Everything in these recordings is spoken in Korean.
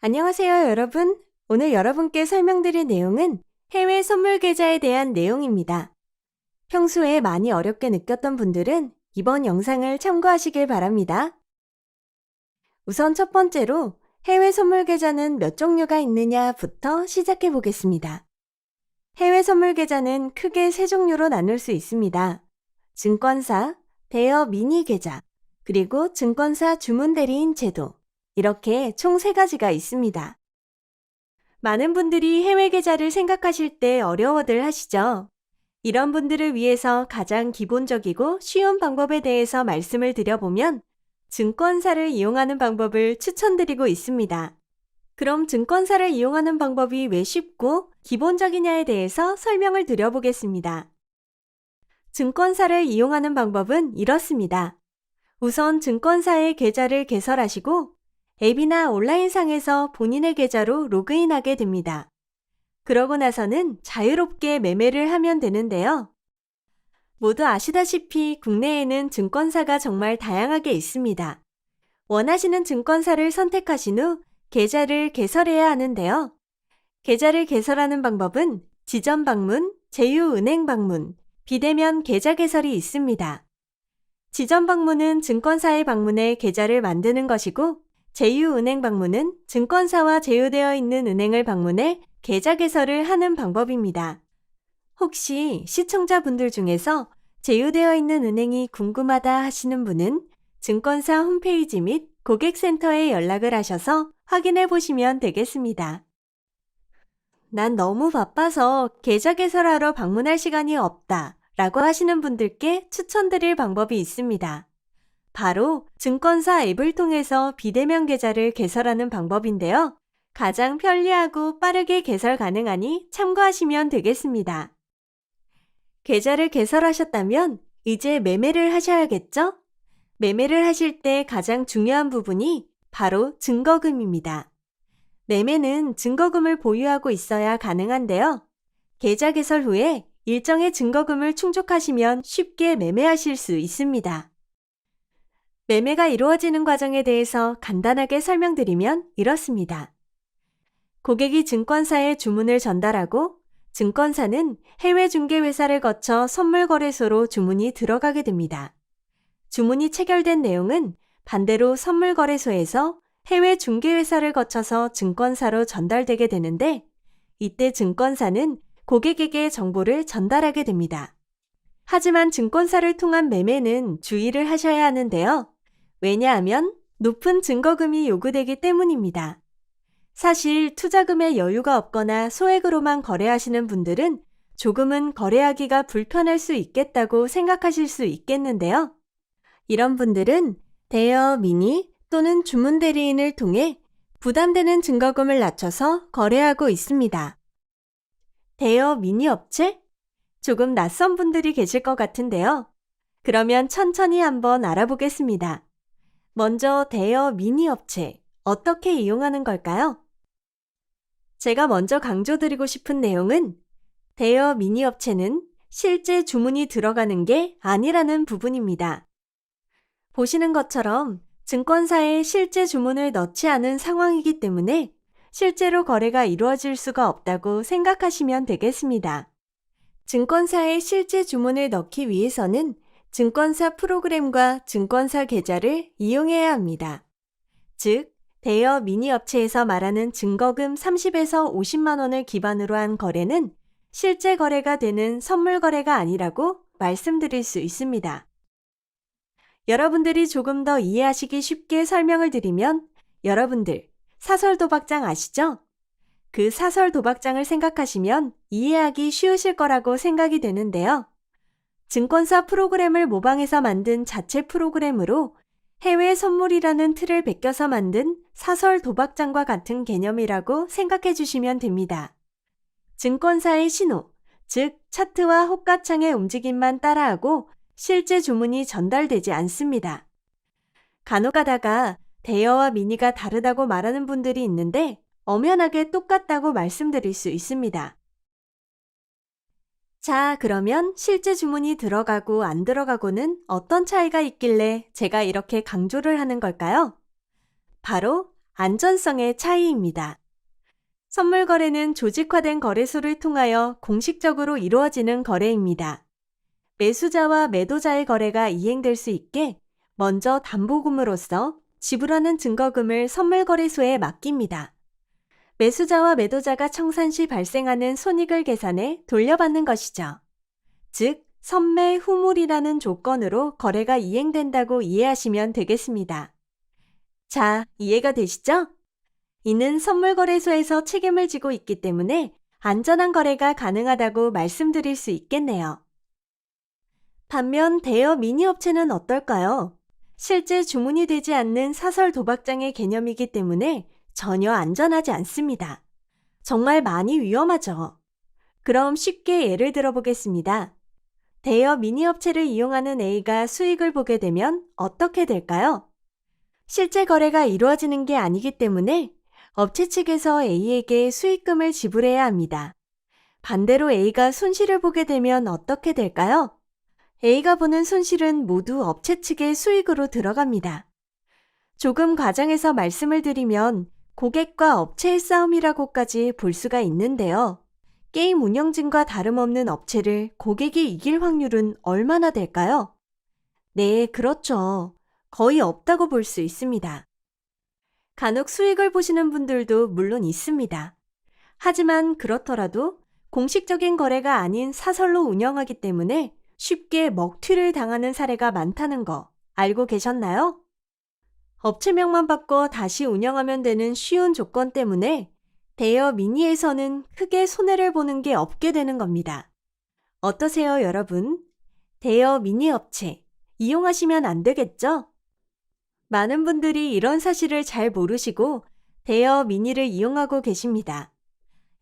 안녕하세요, 여러분. 오늘 여러분께 설명드릴 내용은 해외 선물 계좌에 대한 내용입니다. 평소에 많이 어렵게 느꼈던 분들은 이번 영상을 참고하시길 바랍니다. 우선 첫 번째로 해외 선물 계좌는 몇 종류가 있느냐부터 시작해 보겠습니다. 해외 선물 계좌는 크게 세 종류로 나눌 수 있습니다. 증권사, 대여 미니 계좌, 그리고 증권사 주문 대리인 제도. 이렇게 총세 가지가 있습니다. 많은 분들이 해외 계좌를 생각하실 때 어려워들 하시죠? 이런 분들을 위해서 가장 기본적이고 쉬운 방법에 대해서 말씀을 드려보면 증권사를 이용하는 방법을 추천드리고 있습니다. 그럼 증권사를 이용하는 방법이 왜 쉽고 기본적이냐에 대해서 설명을 드려보겠습니다. 증권사를 이용하는 방법은 이렇습니다. 우선 증권사의 계좌를 개설하시고 앱이나 온라인상에서 본인의 계좌로 로그인하게 됩니다. 그러고 나서는 자유롭게 매매를 하면 되는데요. 모두 아시다시피 국내에는 증권사가 정말 다양하게 있습니다. 원하시는 증권사를 선택하신 후 계좌를 개설해야 하는데요. 계좌를 개설하는 방법은 지점 방문, 제휴은행 방문, 비대면 계좌 개설이 있습니다. 지점 방문은 증권사에 방문해 계좌를 만드는 것이고 제휴은행 방문은 증권사와 제휴되어 있는 은행을 방문해 계좌 개설을 하는 방법입니다. 혹시 시청자분들 중에서 제휴되어 있는 은행이 궁금하다 하시는 분은 증권사 홈페이지 및 고객센터에 연락을 하셔서 확인해 보시면 되겠습니다. 난 너무 바빠서 계좌 개설하러 방문할 시간이 없다 라고 하시는 분들께 추천드릴 방법이 있습니다. 바로 증권사 앱을 통해서 비대면 계좌를 개설하는 방법인데요. 가장 편리하고 빠르게 개설 가능하니 참고하시면 되겠습니다. 계좌를 개설하셨다면 이제 매매를 하셔야겠죠? 매매를 하실 때 가장 중요한 부분이 바로 증거금입니다. 매매는 증거금을 보유하고 있어야 가능한데요. 계좌 개설 후에 일정의 증거금을 충족하시면 쉽게 매매하실 수 있습니다. 매매가 이루어지는 과정에 대해서 간단하게 설명드리면 이렇습니다. 고객이 증권사에 주문을 전달하고 증권사는 해외 중개회사를 거쳐 선물거래소로 주문이 들어가게 됩니다. 주문이 체결된 내용은 반대로 선물거래소에서 해외 중개회사를 거쳐서 증권사로 전달되게 되는데 이때 증권사는 고객에게 정보를 전달하게 됩니다. 하지만 증권사를 통한 매매는 주의를 하셔야 하는데요. 왜냐하면 높은 증거금이 요구되기 때문입니다. 사실 투자금에 여유가 없거나 소액으로만 거래하시는 분들은 조금은 거래하기가 불편할 수 있겠다고 생각하실 수 있겠는데요. 이런 분들은 대여 미니 또는 주문 대리인을 통해 부담되는 증거금을 낮춰서 거래하고 있습니다. 대여 미니 업체? 조금 낯선 분들이 계실 것 같은데요. 그러면 천천히 한번 알아보겠습니다. 먼저 대여 미니 업체 어떻게 이용하는 걸까요? 제가 먼저 강조드리고 싶은 내용은 대여 미니 업체는 실제 주문이 들어가는 게 아니라는 부분입니다. 보시는 것처럼 증권사에 실제 주문을 넣지 않은 상황이기 때문에 실제로 거래가 이루어질 수가 없다고 생각하시면 되겠습니다. 증권사에 실제 주문을 넣기 위해서는 증권사 프로그램과 증권사 계좌를 이용해야 합니다. 즉, 대여 미니 업체에서 말하는 증거금 30에서 50만 원을 기반으로 한 거래는 실제 거래가 되는 선물 거래가 아니라고 말씀드릴 수 있습니다. 여러분들이 조금 더 이해하시기 쉽게 설명을 드리면 여러분들 사설 도박장 아시죠? 그 사설 도박장을 생각하시면 이해하기 쉬우실 거라고 생각이 되는데요. 증권사 프로그램을 모방해서 만든 자체 프로그램으로 해외 선물이라는 틀을 베껴서 만든 사설 도박장과 같은 개념이라고 생각해 주시면 됩니다. 증권사의 신호, 즉 차트와 호가창의 움직임만 따라하고 실제 주문이 전달되지 않습니다. 간혹 가다가 대여와 미니가 다르다고 말하는 분들이 있는데 엄연하게 똑같다고 말씀드릴 수 있습니다. 자, 그러면 실제 주문이 들어가고 안 들어가고는 어떤 차이가 있길래 제가 이렇게 강조를 하는 걸까요? 바로 안전성의 차이입니다. 선물 거래는 조직화된 거래소를 통하여 공식적으로 이루어지는 거래입니다. 매수자와 매도자의 거래가 이행될 수 있게 먼저 담보금으로서 지불하는 증거금을 선물 거래소에 맡깁니다. 매수자와 매도자가 청산 시 발생하는 손익을 계산해 돌려받는 것이죠. 즉, 선매 후물이라는 조건으로 거래가 이행된다고 이해하시면 되겠습니다. 자, 이해가 되시죠? 이는 선물 거래소에서 책임을 지고 있기 때문에 안전한 거래가 가능하다고 말씀드릴 수 있겠네요. 반면 대여 미니 업체는 어떨까요? 실제 주문이 되지 않는 사설 도박장의 개념이기 때문에 전혀 안전하지 않습니다. 정말 많이 위험하죠. 그럼 쉽게 예를 들어 보겠습니다. 대여 미니 업체를 이용하는 A가 수익을 보게 되면 어떻게 될까요? 실제 거래가 이루어지는 게 아니기 때문에 업체 측에서 A에게 수익금을 지불해야 합니다. 반대로 A가 손실을 보게 되면 어떻게 될까요? A가 보는 손실은 모두 업체 측의 수익으로 들어갑니다. 조금 과장해서 말씀을 드리면 고객과 업체의 싸움이라고까지 볼 수가 있는데요. 게임 운영진과 다름없는 업체를 고객이 이길 확률은 얼마나 될까요? 네, 그렇죠. 거의 없다고 볼 수 있습니다. 간혹 수익을 보시는 분들도 물론 있습니다. 하지만 그렇더라도 공식적인 거래가 아닌 사설로 운영하기 때문에 쉽게 먹튀를 당하는 사례가 많다는 거 알고 계셨나요? 업체명만 바꿔 다시 운영하면 되는 쉬운 조건 때문에 대여 미니에서는 크게 손해를 보는 게 없게 되는 겁니다. 어떠세요, 여러분? 대여 미니 업체 이용하시면 안 되겠죠? 많은 분들이 이런 사실을 잘 모르시고 대여 미니를 이용하고 계십니다.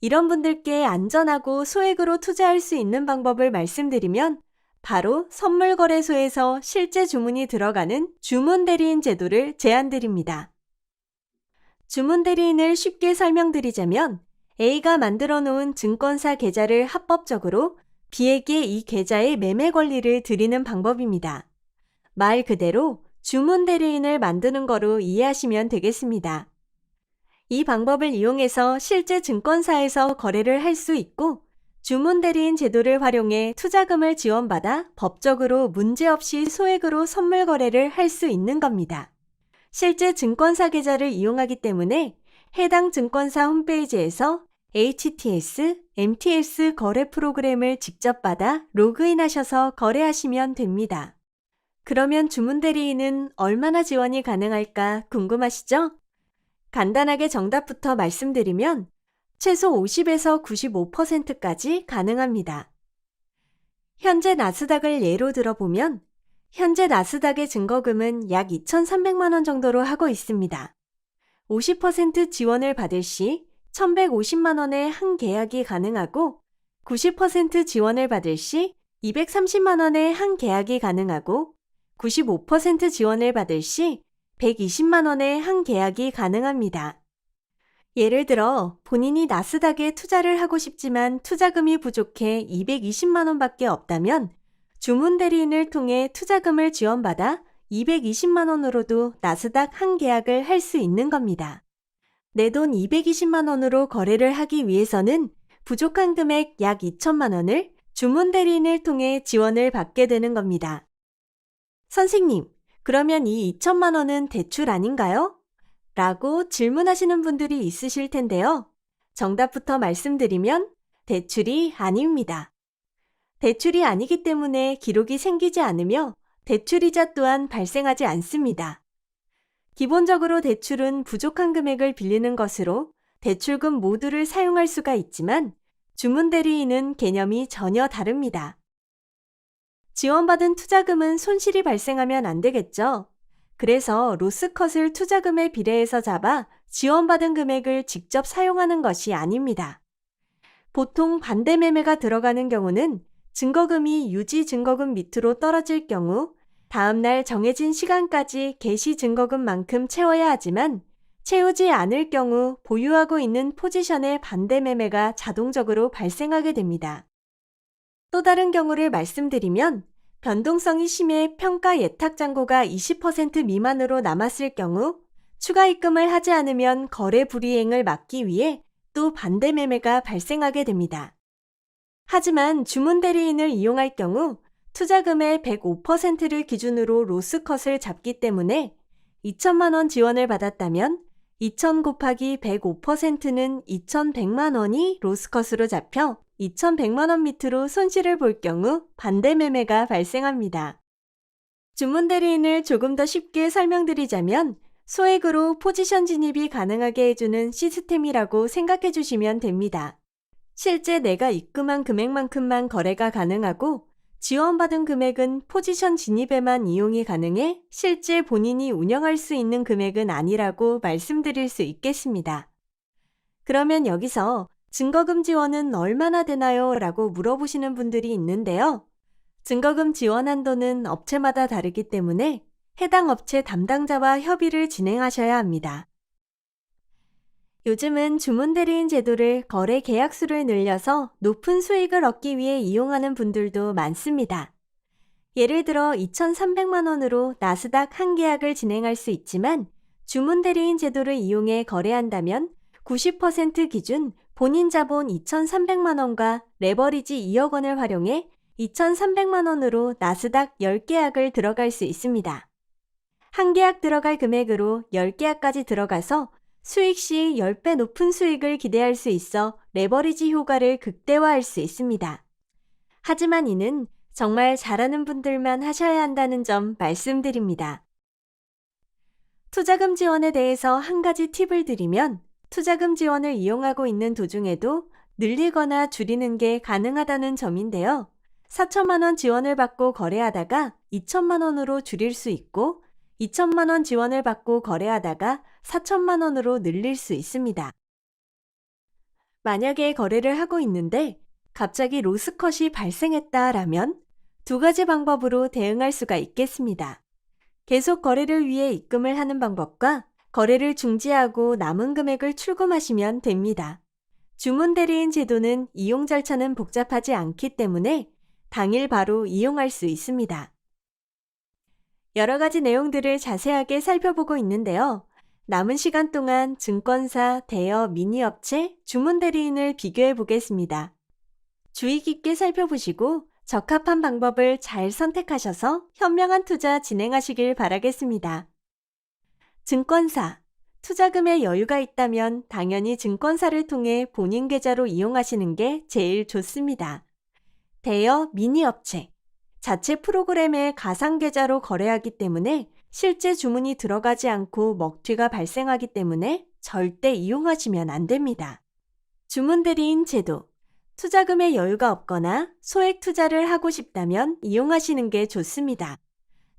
이런 분들께 안전하고 소액으로 투자할 수 있는 방법을 말씀드리면 바로 선물거래소에서 실제 주문이 들어가는 주문대리인 제도를 제안드립니다. 주문대리인을 쉽게 설명드리자면 A가 만들어 놓은 증권사 계좌를 합법적으로 B에게 이 계좌의 매매 권리를 드리는 방법입니다. 말 그대로 주문대리인을 만드는 거로 이해하시면 되겠습니다. 이 방법을 이용해서 실제 증권사에서 거래를 할 수 있고 주문 대리인 제도를 활용해 투자금을 지원받아 법적으로 문제없이 소액으로 선물 거래를 할 수 있는 겁니다. 실제 증권사 계좌를 이용하기 때문에 해당 증권사 홈페이지에서 HTS, MTS 거래 프로그램을 직접 받아 로그인하셔서 거래하시면 됩니다. 그러면 주문 대리인은 얼마나 지원이 가능할까 궁금하시죠? 간단하게 정답부터 말씀드리면 최소 50에서 95%까지 가능합니다. 현재 나스닥을 예로 들어보면 현재 나스닥의 증거금은 약 2,300만 원 정도로 하고 있습니다. 50% 지원을 받을 시 1,150만 원의 한 계약이 가능하고 90% 지원을 받을 시 230만 원의 한 계약이 가능하고 95% 지원을 받을 시 120만 원의 한 계약이 가능합니다. 예를 들어 본인이 나스닥에 투자를 하고 싶지만 투자금이 부족해 220만 원밖에 없다면 주문 대리인을 통해 투자금을 지원받아 220만 원으로도 나스닥 한 계약을 할 수 있는 겁니다. 내 돈 220만 원으로 거래를 하기 위해서는 부족한 금액 약 2천만 원을 주문 대리인을 통해 지원을 받게 되는 겁니다. 선생님, 그러면 이 2천만 원은 대출 아닌가요? 라고 질문하시는 분들이 있으실 텐데요. 정답부터 말씀드리면 대출이 아닙니다. 대출이 아니기 때문에 기록이 생기지 않으며 대출이자 또한 발생하지 않습니다. 기본적으로 대출은 부족한 금액을 빌리는 것으로 대출금 모두를 사용할 수가 있지만 주문 대리인은 개념이 전혀 다릅니다. 지원받은 투자금은 손실이 발생하면 안 되겠죠. 그래서 로스컷을 투자금에 비례해서 잡아 지원받은 금액을 직접 사용하는 것이 아닙니다. 보통 반대 매매가 들어가는 경우는 증거금이 유지 증거금 밑으로 떨어질 경우 다음날 정해진 시간까지 개시 증거금만큼 채워야 하지만 채우지 않을 경우 보유하고 있는 포지션의 반대 매매가 자동적으로 발생하게 됩니다. 또 다른 경우를 말씀드리면 변동성이 심해 평가 예탁 잔고가 20% 미만으로 남았을 경우 추가 입금을 하지 않으면 거래 불이행을 막기 위해 또 반대 매매가 발생하게 됩니다. 하지만 주문 대리인을 이용할 경우 투자금의 105%를 기준으로 로스컷을 잡기 때문에 2천만 원 지원을 받았다면 2천 곱하기 105%는 2,100만 원이 로스컷으로 잡혀 2,100만 원 밑으로 손실을 볼 경우 반대 매매가 발생합니다. 주문 대리인을 조금 더 쉽게 설명드리자면 소액으로 포지션 진입이 가능하게 해주는 시스템이라고 생각해 주시면 됩니다. 실제 내가 입금한 금액만큼만 거래가 가능하고 지원받은 금액은 포지션 진입에만 이용이 가능해 실제 본인이 운영할 수 있는 금액은 아니라고 말씀드릴 수 있겠습니다. 그러면 여기서 증거금 지원은 얼마나 되나요? 라고 물어보시는 분들이 있는데요. 증거금 지원 한도는 업체마다 다르기 때문에 해당 업체 담당자와 협의를 진행하셔야 합니다. 요즘은 주문 대리인 제도를 거래 계약수를 늘려서 높은 수익을 얻기 위해 이용하는 분들도 많습니다. 예를 들어 2,300만 원으로 나스닥 한 계약을 진행할 수 있지만 주문 대리인 제도를 이용해 거래한다면 90% 기준 본인 자본 2,300만 원과 레버리지 2억 원을 활용해 2,300만 원으로 나스닥 10계약을 들어갈 수 있습니다. 한 계약 들어갈 금액으로 10계약까지 들어가서 수익 시 10배 높은 수익을 기대할 수 있어 레버리지 효과를 극대화할 수 있습니다. 하지만 이는 정말 잘하는 분들만 하셔야 한다는 점 말씀드립니다. 투자금 지원에 대해서 한 가지 팁을 드리면 투자금 지원을 이용하고 있는 도중에도 늘리거나 줄이는 게 가능하다는 점인데요. 4천만 원 지원을 받고 거래하다가 2천만 원으로 줄일 수 있고 2천만 원 지원을 받고 거래하다가 4천만 원으로 늘릴 수 있습니다. 만약에 거래를 하고 있는데 갑자기 로스컷이 발생했다라면 두 가지 방법으로 대응할 수가 있겠습니다. 계속 거래를 위해 입금을 하는 방법과 거래를 중지하고 남은 금액을 출금하시면 됩니다. 주문 대리인 제도는 이용 절차는 복잡하지 않기 때문에 당일 바로 이용할 수 있습니다. 여러 가지 내용들을 자세하게 살펴보고 있는데요. 남은 시간 동안 증권사, 대여, 미니업체, 주문 대리인을 비교해 보겠습니다. 주의 깊게 살펴보시고 적합한 방법을 잘 선택하셔서 현명한 투자 진행하시길 바라겠습니다. 증권사. 투자금에 여유가 있다면 당연히 증권사를 통해 본인 계좌로 이용하시는 게 제일 좋습니다. 대여 미니업체. 자체 프로그램의 가상 계좌로 거래하기 때문에 실제 주문이 들어가지 않고 먹튀가 발생하기 때문에 절대 이용하시면 안 됩니다. 주문 대리인 제도. 투자금에 여유가 없거나 소액 투자를 하고 싶다면 이용하시는 게 좋습니다.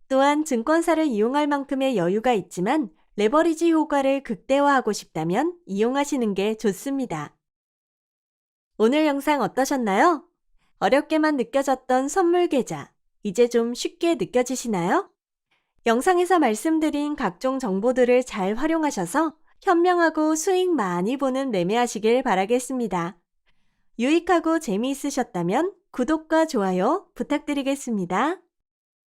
또한 증권사를 이용할 만큼의 여유가 있지만 레버리지 효과를 극대화하고 싶다면 이용하시는 게 좋습니다. 오늘 영상 어떠셨나요? 어렵게만 느껴졌던 선물 계좌, 이제 좀 쉽게 느껴지시나요? 영상에서 말씀드린 각종 정보들을 잘 활용하셔서 현명하고 수익 많이 보는 매매하시길 바라겠습니다. 유익하고 재미있으셨다면 구독과 좋아요 부탁드리겠습니다.